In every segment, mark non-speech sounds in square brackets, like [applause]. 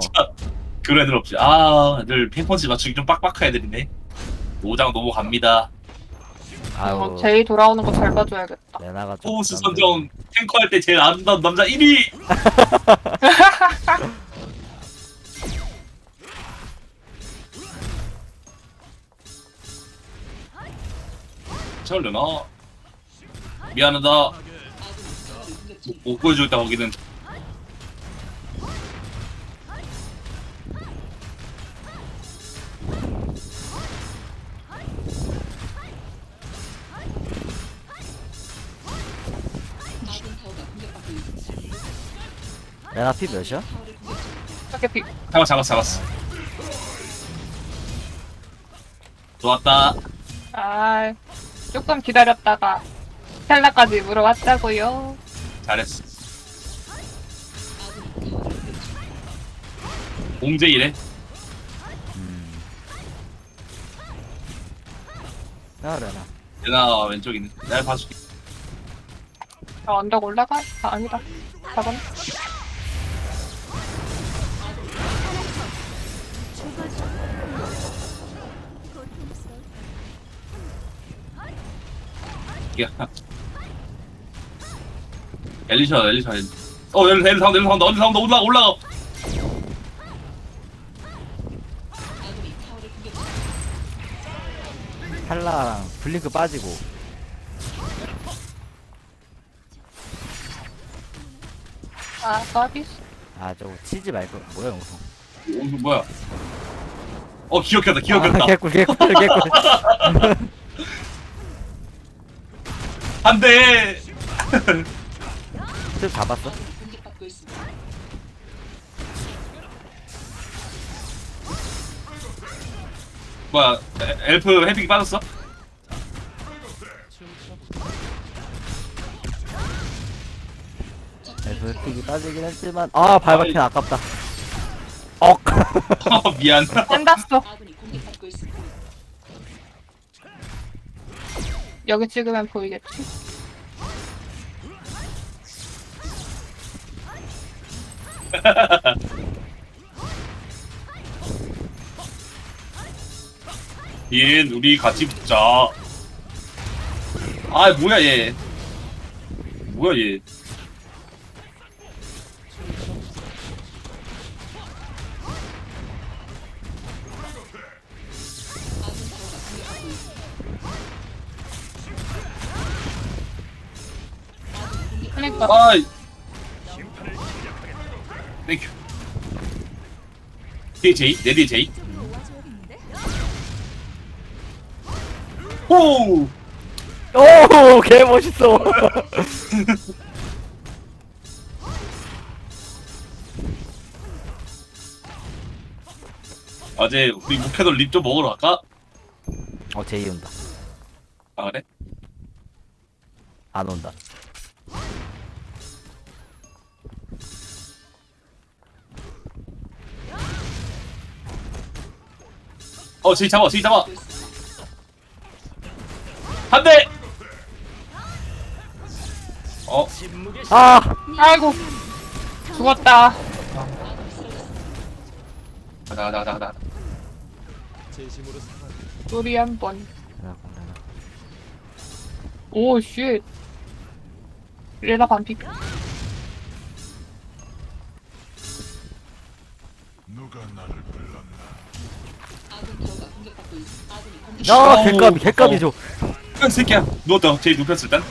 진짜 그런 애들 없지. 아, 애들 핑퐁치 맞추기 좀 빡빡한 애들이네. 노장 넘어갑니다. 아유 어, 제이 돌아오는 거 잘 봐줘야겠다. 레나가 좀 부담돼. 선정 탱커 할 때 제일 아름다운 남자 1위. 철르나 [laughs] 미안하다. 못, 못 보여주겠다 거기는. 레나 피 몇이야? 이렇게 비, 잡았 잡았어 잡았어. 좋았다. 아, 조금 기다렸다가 텔라까지 물어왔다고요. 잘했어. 공제이래. 음. 야 레나 얘나 왼쪽 있는. 내가 봐줄게. 아, 언덕 올라가? 아, 아니다. 가 방. 야. 엘리샤, 엘리샤, 엘리샤. 어, 엘리샤, 엘리샤, 엘리샤, 엘리샤, 올라가, 올라가. 팔라랑 블링크 빠지고 아, 서비스. 아 저거 치지 말고 뭐야 영성 어, 이거 뭐야? 어, 기억했다, 기억했다. 아, 개꿀 개꿀 개꿀 [laughs] 안 돼! 좀 잡았어? 뭐야, 에- 엘프 헤비기 빠졌어? 에프틱이 빠지긴 했지만 아 발바퀴 아깝다 억 [laughs] 어, 미안. 샌다스. 여기 찍으면 보이겠지? 얘, [laughs] 우리 같이 붙자. 아, 뭐야, 얘. 뭐야, 얘. 그러니까 아이. 땡큐. 제이? 내 제이? 오! 오 개 멋있어 [laughs] 어제 우리 목회도 립좀 먹으러 갈까? 어 제이 온다 아 그래? 안 온다 어 제이 잡아 제이 잡아 한대 어 아 아이고 죽었다. 가자 가자 가자 가자 우리 한 번. 레나 공, 레나. 오 쉣. 레나 반피. 누가 나를 불렀나? 야 개값이 개값이죠. 이 새끼야. 누웠다. 제이 눕혔을 일단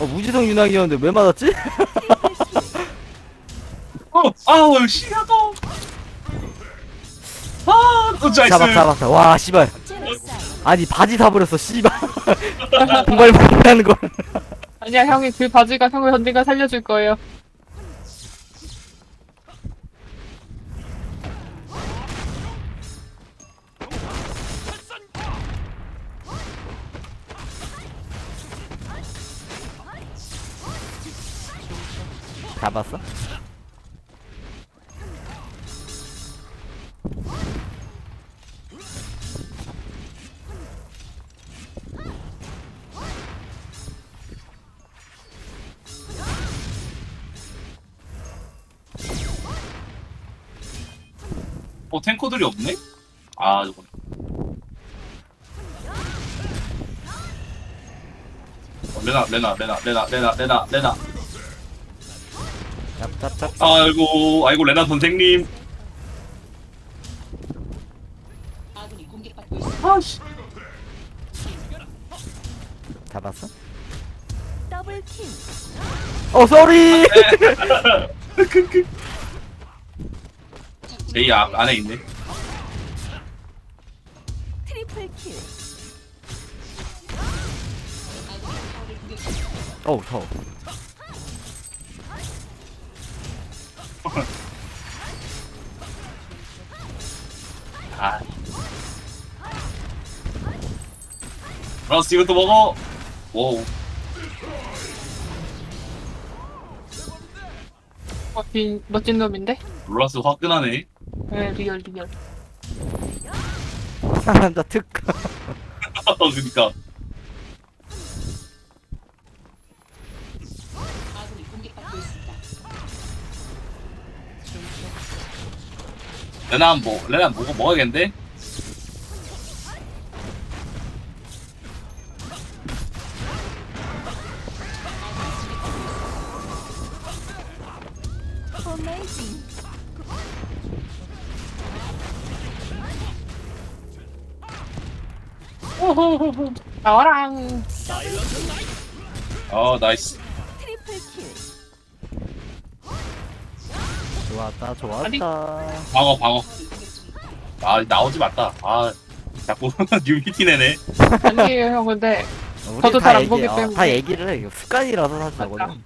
어. 무지성 윤학이었는데 왜 맞았지? [laughs] 어 아우 씨야도. 아또 나이스. 잡았 잡았다 와 씨발 아니 바지 사버렸어 씨발 [laughs] 정말 못하는 걸 아니야 형이 그 바지가 형을 언젠가 살려줄 거예요. 잡았어? 어 탱커들이 없네? 아 이거. 어, 레나 레나 레나 레나 레나 레나 레나. 짭짭짭 아이고 아이고 레나 선생님. 아씨. 잡았어? 어 쏘리 [laughs] [laughs] 제이 앞 안에 있네. 트리플 킬. 어우 더워. 아. 브라우스 이것도 먹어. 오 멋진, 멋진 놈인데? 롤라스 화끈하네 네, 리얼, 리얼. 상남자 특가 그니까 레나 뭐 레나 뭐고 먹어야겠는데? 어 나와랑. 어 나이스 킬. 좋았다 아니. 좋았다 방어 방어 아 나오지 맞다 아 자꾸 [laughs] 뉴비티 내네 아니에요, 형. 근데, 우리 저도 다 잘안 얘기- 보기 어, 때문에. 다 얘기를 해 이거 습관이라서 사실 맞다. 저거는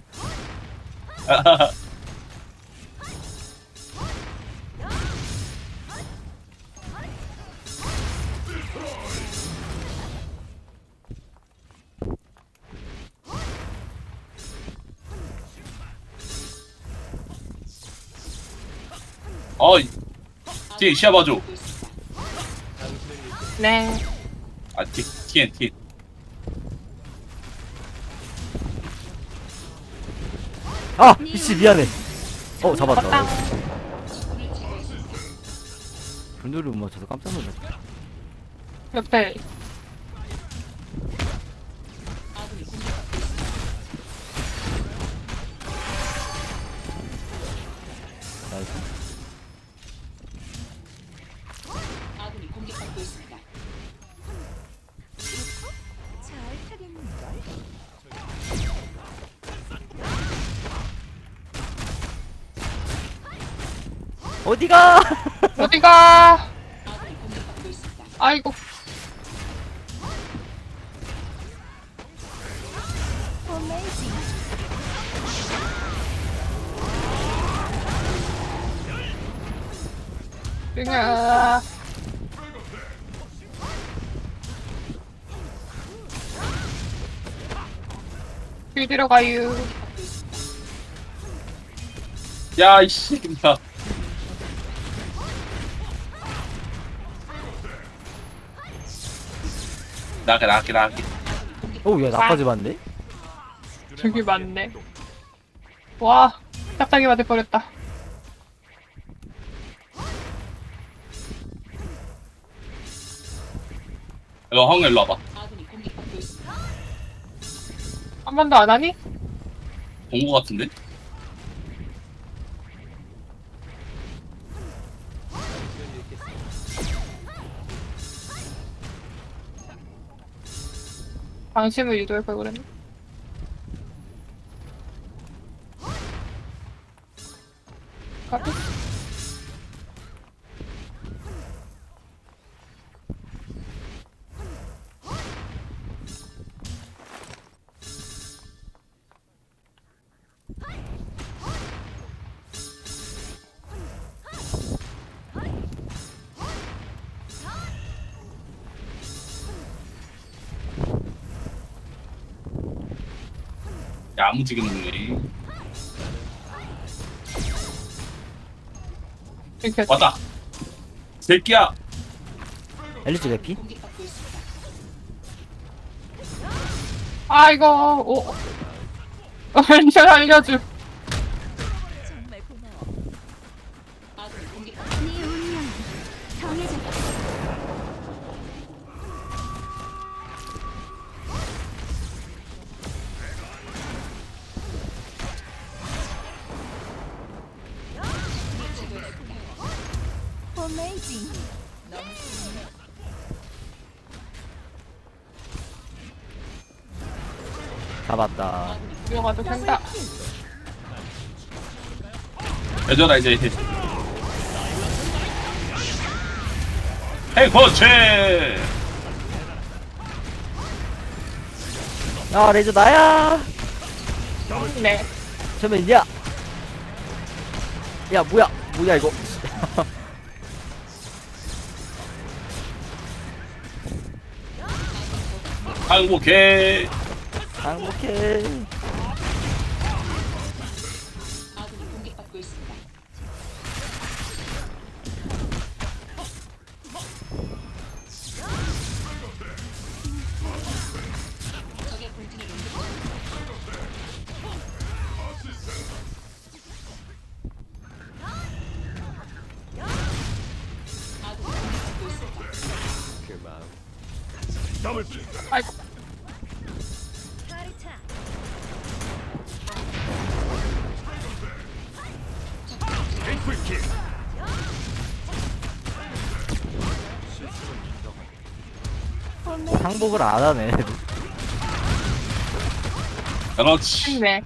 어 뒤에 시야 봐줘 네. 아 티, TN TN 아 미치 미안해 어 잡았다. 분노를 못 맞춰서 깜짝 놀랐다 옆에. 어디가 [laughs] 어디가? 아이고. 빙아. 길 들어가요. 야 이씨 야 나게 나게 나게 어야 나까지 봤네 저기 많네. 와, 짝짝이 맞을 뻔했다. 이거 황 일로 와봐 한 번도 안 하니? 본 거 같은데? 방심을 유도할 걸 그랬네. 까비? 야무지게 먹네 이렇게 왔다. 새끼야. 엘리트 개피? 아 이거 오. [laughs] 완전 알려줘 어메이징. 잡았다. 위험하도 된다. 여전아 이제 팽펀치 야 레이저 나야! 네. 저면이야! 야 뭐야? 뭐야 이거 항복해. 행복해 아이고. 항복을 안 하네 그렇지 네.